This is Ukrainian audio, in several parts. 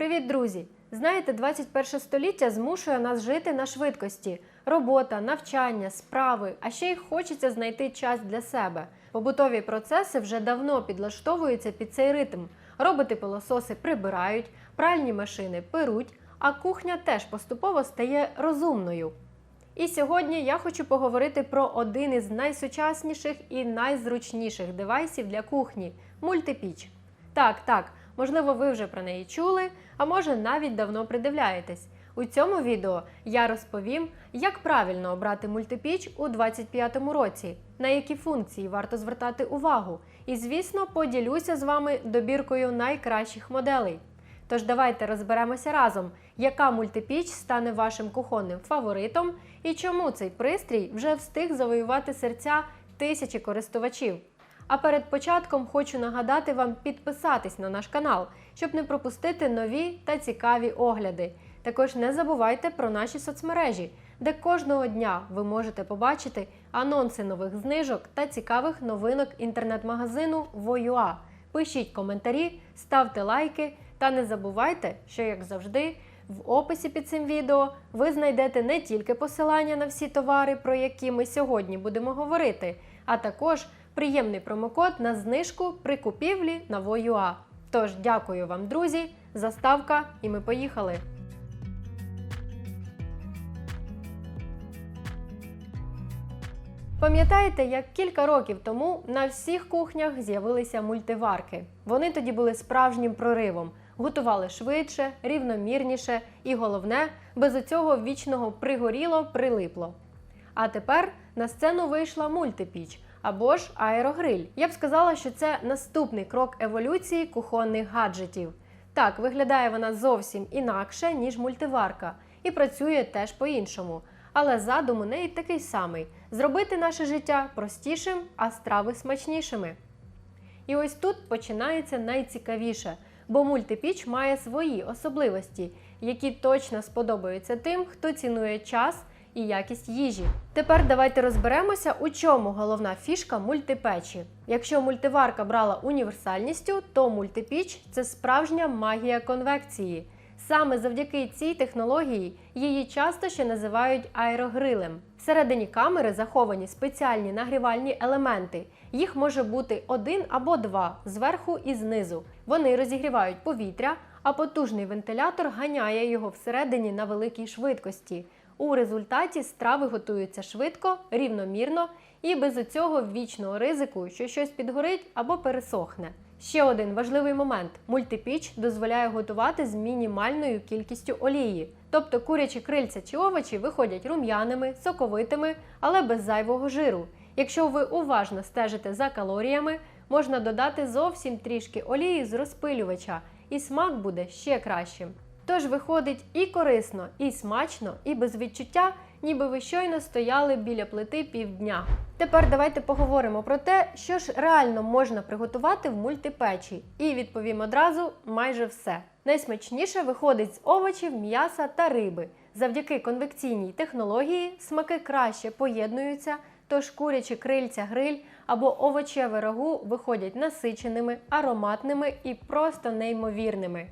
Привіт, друзі! Знаєте, 21 століття змушує нас жити на швидкості. Робота, навчання, справи, а ще й хочеться знайти час для себе. Побутові процеси вже давно підлаштовуються під цей ритм. Роботи пилососи прибирають, пральні машини перуть, а кухня теж поступово стає розумною. І сьогодні я хочу поговорити про один із найсучасніших і найзручніших девайсів для кухні мультипіч. Так, так, можливо, ви вже про неї чули, а може навіть давно придивляєтесь. У цьому відео я розповім, як правильно обрати мультипіч у 2025 році, на які функції варто звертати увагу. І, звісно, поділюся з вами добіркою найкращих моделей. Тож давайте розберемося разом, яка мультипіч стане вашим кухонним фаворитом і чому цей пристрій вже встиг завоювати серця тисячі користувачів. А перед початком хочу нагадати вам підписатись на наш канал, щоб не пропустити нові та цікаві огляди. Також не забувайте про наші соцмережі, де кожного дня ви можете побачити анонси нових знижок та цікавих новинок інтернет-магазину Воюа. Пишіть коментарі, ставте лайки та не забувайте, що, як завжди, в описі під цим відео ви знайдете не тільки посилання на всі товари, про які ми сьогодні будемо говорити, а також приємний промокод на знижку при купівлі на Воюа. Тож дякую вам, друзі, заставка, і ми поїхали. Пам'ятаєте, як кілька років тому на всіх кухнях з'явилися мультиварки? Вони тоді були справжнім проривом, готували швидше, рівномірніше і головне, без оцього вічного пригоріло прилипло. А тепер на сцену вийшла мультипіч або ж аерогриль. Я б сказала, що це наступний крок еволюції кухонних гаджетів. Так, виглядає вона зовсім інакше, ніж мультиварка, і працює теж по-іншому. Але задум у неї такий самий: зробити наше життя простішим, а страви смачнішими. І ось тут починається найцікавіше, бо мультипіч має свої особливості, які точно сподобаються тим, хто цінує час і якість їжі. Тепер давайте розберемося, у чому головна фішка мультипечі. Якщо мультиварка брала універсальністю, то мультипіч це справжня магія конвекції. Саме завдяки цій технології її часто ще називають аерогрилем. Всередині камери заховані спеціальні нагрівальні елементи. Їх може бути один або два зверху і знизу. Вони розігрівають повітря, а потужний вентилятор ганяє його всередині на великій швидкості. У результаті страви готуються швидко, рівномірно і без оцього вічного ризику, що щось підгорить або пересохне. Ще один важливий момент: мультипіч дозволяє готувати з мінімальною кількістю олії. Тобто курячі крильця чи овочі виходять рум'яними, соковитими, але без зайвого жиру. Якщо ви уважно стежите за калоріями, можна додати зовсім трішки олії з розпилювача, і смак буде ще кращим. Тож виходить і корисно, і смачно, і без відчуття, ніби ви щойно стояли біля плити півдня. Тепер давайте поговоримо про те, що ж реально можна приготувати в мультипечі, і відповім одразу майже все. Найсмачніше виходить з овочів, м'яса та риби. Завдяки конвекційній технології смаки краще поєднуються, тож курячі крильця гриль або овочеве рагу виходять насиченими, ароматними і просто неймовірними.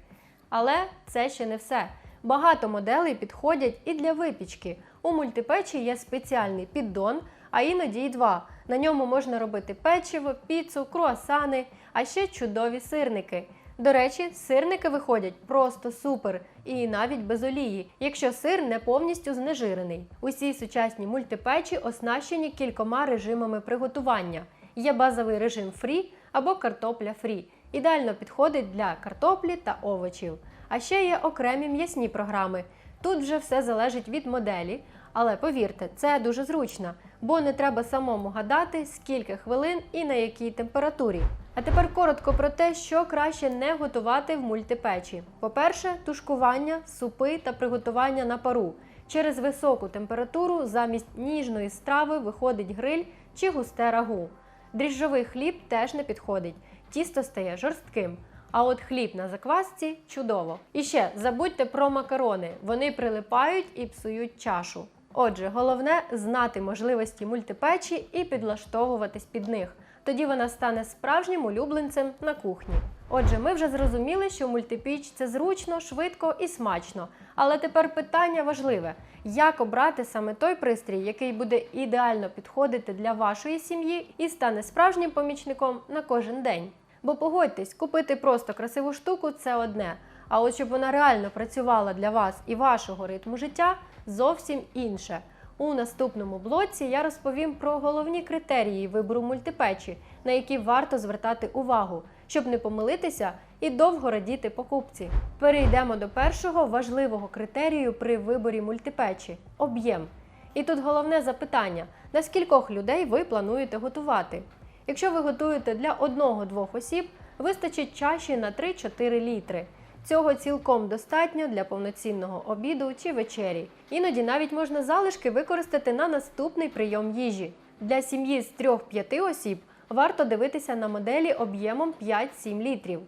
Але це ще не все. Багато моделей підходять і для випічки. У мультипечі є спеціальний піддон, а іноді й два. На ньому можна робити печиво, піцу, круасани, а ще чудові сирники. До речі, сирники виходять просто супер і навіть без олії, якщо сир не повністю знежирений. Усі сучасні мультипечі оснащені кількома режимами приготування. Є базовий режим фрі або картопля фрі. Ідеально підходить для картоплі та овочів. А ще є окремі м'ясні програми. Тут вже все залежить від моделі, але повірте, це дуже зручно, бо не треба самому гадати, скільки хвилин і на якій температурі. А тепер коротко про те, що краще не готувати в мультипечі. По-перше, тушкування, супи та приготування на пару. Через високу температуру замість ніжної страви виходить гриль чи густе рагу. Дріжджовий хліб теж не підходить, тісто стає жорстким. А от хліб на заквасці чудово. І ще забудьте про макарони, вони прилипають і псують чашу. Отже, головне знати можливості мультипечі і підлаштовуватись під них. Тоді вона стане справжнім улюбленцем на кухні. Отже, ми вже зрозуміли, що мультипіч це зручно, швидко і смачно. Але тепер питання важливе: як обрати саме той пристрій, який буде ідеально підходити для вашої сім'ї і стане справжнім помічником на кожен день. Бо погодьтесь, купити просто красиву штуку це одне. А от щоб вона реально працювала для вас і вашого ритму життя, зовсім інше. У наступному блоці я розповім про головні критерії вибору мультипечі, на які варто звертати увагу, щоб не помилитися і довго радіти покупці. Перейдемо до першого важливого критерію при виборі мультипечі об'єм. І тут головне запитання: на скількох людей ви плануєте готувати? Якщо ви готуєте для одного-двох осіб, вистачить чаші на 3-4 літри. Цього цілком достатньо для повноцінного обіду чи вечері. Іноді навіть можна залишки використати на наступний прийом їжі. Для сім'ї з 3-5 осіб варто дивитися на моделі об'ємом 5-7 літрів.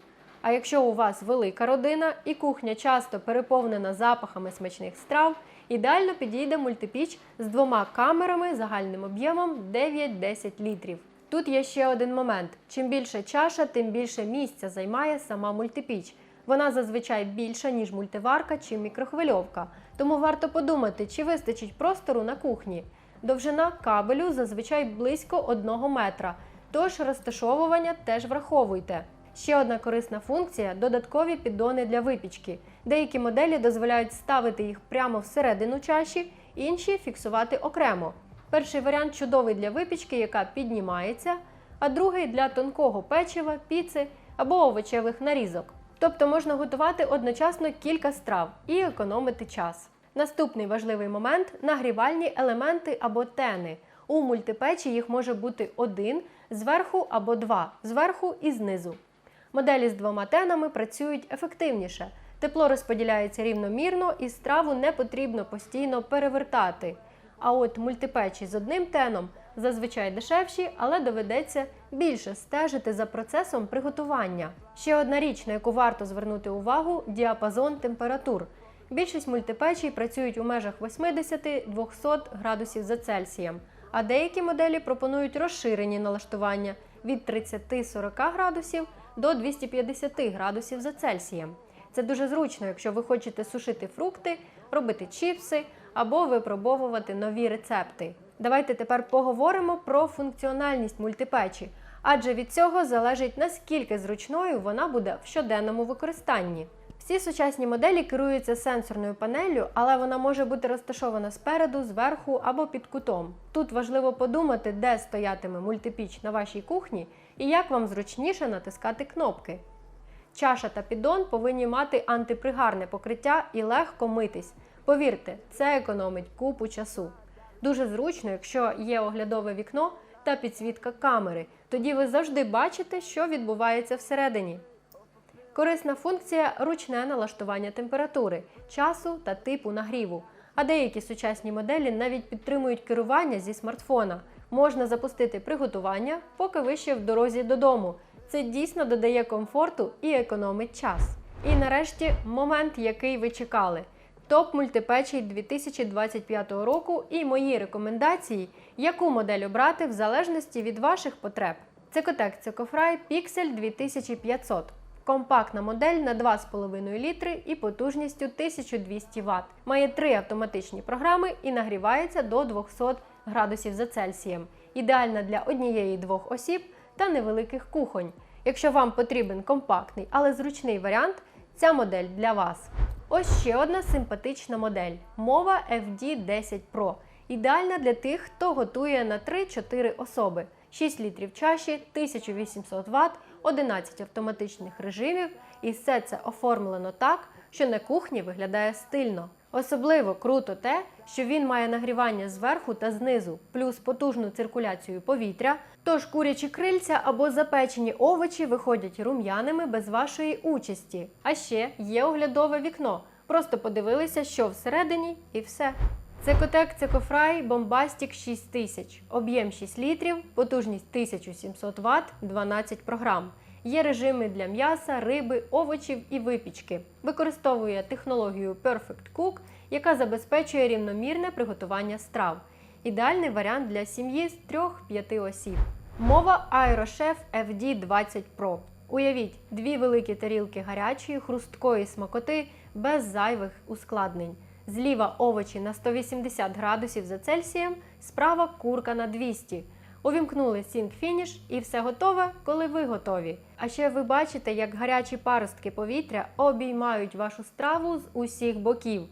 А якщо у вас велика родина і кухня часто переповнена запахами смачних страв, ідеально підійде мультипіч з двома камерами загальним об'ємом 9-10 літрів. Тут є ще один момент: чим більше чаша, тим більше місця займає сама мультипіч. Вона зазвичай більша, ніж мультиварка чи мікрохвильовка, тому варто подумати, чи вистачить простору на кухні. Довжина кабелю зазвичай близько 1 метра, тож розташовування теж враховуйте. Ще одна корисна функція додаткові піддони для випічки. Деякі моделі дозволяють ставити їх прямо всередину чаші, інші фіксувати окремо. Перший варіант чудовий для випічки, яка піднімається, а другий для тонкого печива, піци або овочевих нарізок. Тобто можна готувати одночасно кілька страв і економити час. Наступний важливий момент нагрівальні елементи або тени. У мультипечі їх може бути один зверху або два, зверху і знизу. Моделі з двома тенами працюють ефективніше. Тепло розподіляється рівномірно і страву не потрібно постійно перевертати. А от мультипечі з одним теном зазвичай дешевші, але доведеться більше стежити за процесом приготування. Ще одна річ, на яку варто звернути увагу діапазон температур. Більшість мультипечій працюють у межах 80-200 градусів за Цельсієм, а деякі моделі пропонують розширені налаштування від 30-40 градусів до 250 градусів за Цельсієм. Це дуже зручно, якщо ви хочете сушити фрукти, робити чіпси або випробовувати нові рецепти. Давайте тепер поговоримо про функціональність мультипечі, адже від цього залежить наскільки зручною вона буде в щоденному використанні. Всі сучасні моделі керуються сенсорною панеллю, але вона може бути розташована спереду, зверху або під кутом. Тут важливо подумати, де стоятиме мультипіч на вашій кухні і як вам зручніше натискати кнопки. Чаша та піддон повинні мати антипригарне покриття і легко митись. Повірте, це економить купу часу. Дуже зручно, якщо є оглядове вікно та підсвітка камери. Тоді ви завжди бачите, що відбувається всередині. Корисна функція ручне налаштування температури, часу та типу нагріву. А деякі сучасні моделі навіть підтримують керування зі смартфона. Можна запустити приготування, поки ви ще в дорозі додому. Це дійсно додає комфорту і економить час. І нарешті момент, який ви чекали. Топ мультипечій 2025 року і мої рекомендації, яку модель обрати в залежності від ваших потреб. Цикотек Цикофрай Pixel 2500. Компактна модель на 2,5 літри і потужністю 1200 Вт. Має три автоматичні програми і нагрівається до 200 градусів за Цельсієм. Ідеальна для однієї-двох осіб та невеликих кухонь. Якщо вам потрібен компактний, але зручний варіант, ця модель для вас. Ось ще одна симпатична модель мова FD10 Pro. Ідеальна для тих, хто готує на 3-4 особи. 6 літрів чаші, 1800 Вт, 11 автоматичних режимів, і все це оформлено так, що на кухні виглядає стильно. Особливо круто те, що він має нагрівання зверху та знизу, плюс потужну циркуляцію повітря. Тож курячі крильця або запечені овочі виходять рум'яними без вашої участі. А ще є оглядове вікно. Просто подивилися, що всередині, і все. Цекотек Цекофрай Bombastic 6000, об'єм 6 літрів, потужність 1700 Вт, 12 програм. Є режими для м'яса, риби, овочів і випічки. Використовує технологію Perfect Cook, яка забезпечує рівномірне приготування страв. Ідеальний варіант для сім'ї з 3-5 осіб. Мова AeroChef FD20 Pro. Уявіть дві великі тарілки гарячої, хрусткої смакоти без зайвих ускладнень. Зліва овочі на 180 градусів за Цельсієм, справа курка на 200. Увімкнули Sync Finish і все готове, коли ви готові. А ще ви бачите, як гарячі паростки повітря обіймають вашу страву з усіх боків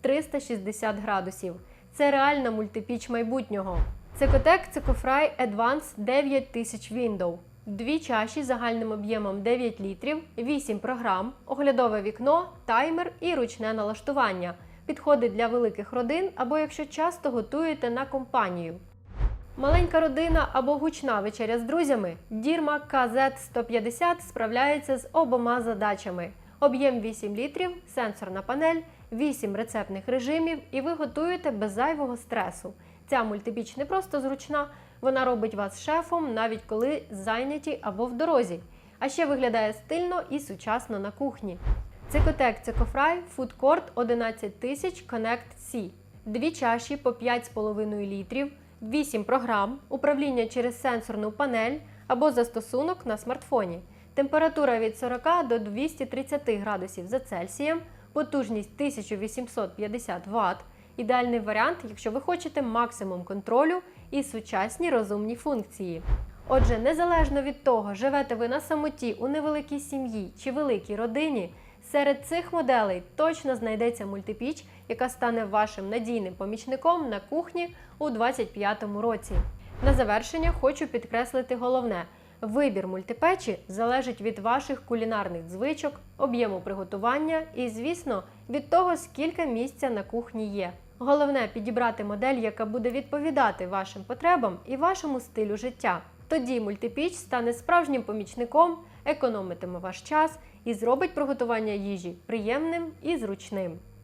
360 градусів. Це реальна мультипіч майбутнього. Цикотек Цикофрай Advance 9000 Window. Дві чаші загальним об'ємом 9 літрів, 8 програм, оглядове вікно, таймер і ручне налаштування. Підходить для великих родин або якщо часто готуєте на компанію. Маленька родина або гучна вечеря з друзями. Дірма KZ150 справляється з обома задачами: об'єм 8 літрів, сенсорна панель, 8 рецептних режимів, і ви готуєте без зайвого стресу. Ця мультипіч не просто зручна, вона робить вас шефом, навіть коли зайняті або в дорозі. А ще виглядає стильно і сучасно на кухні. Цикотек Цикофрай Court 11000 Connect C. Дві чаші по 5,5 літрів, 8 програм, управління через сенсорну панель або застосунок на смартфоні. Температура від 40 до 230 градусів за Цельсієм, потужність 1850 Вт. Ідеальний варіант, якщо ви хочете максимум контролю і сучасні розумні функції. Отже, незалежно від того, живете ви на самоті у невеликій сім'ї чи великій родині, серед цих моделей точно знайдеться мультипіч, яка стане вашим надійним помічником на кухні у 2025 році. На завершення хочу підкреслити головне: вибір мультипечі залежить від ваших кулінарних звичок, об'єму приготування і, звісно, від того, скільки місця на кухні є. Головне підібрати модель, яка буде відповідати вашим потребам і вашому стилю життя. Тоді мультипіч стане справжнім помічником, економитиме ваш час і зробить приготування їжі приємним і зручним.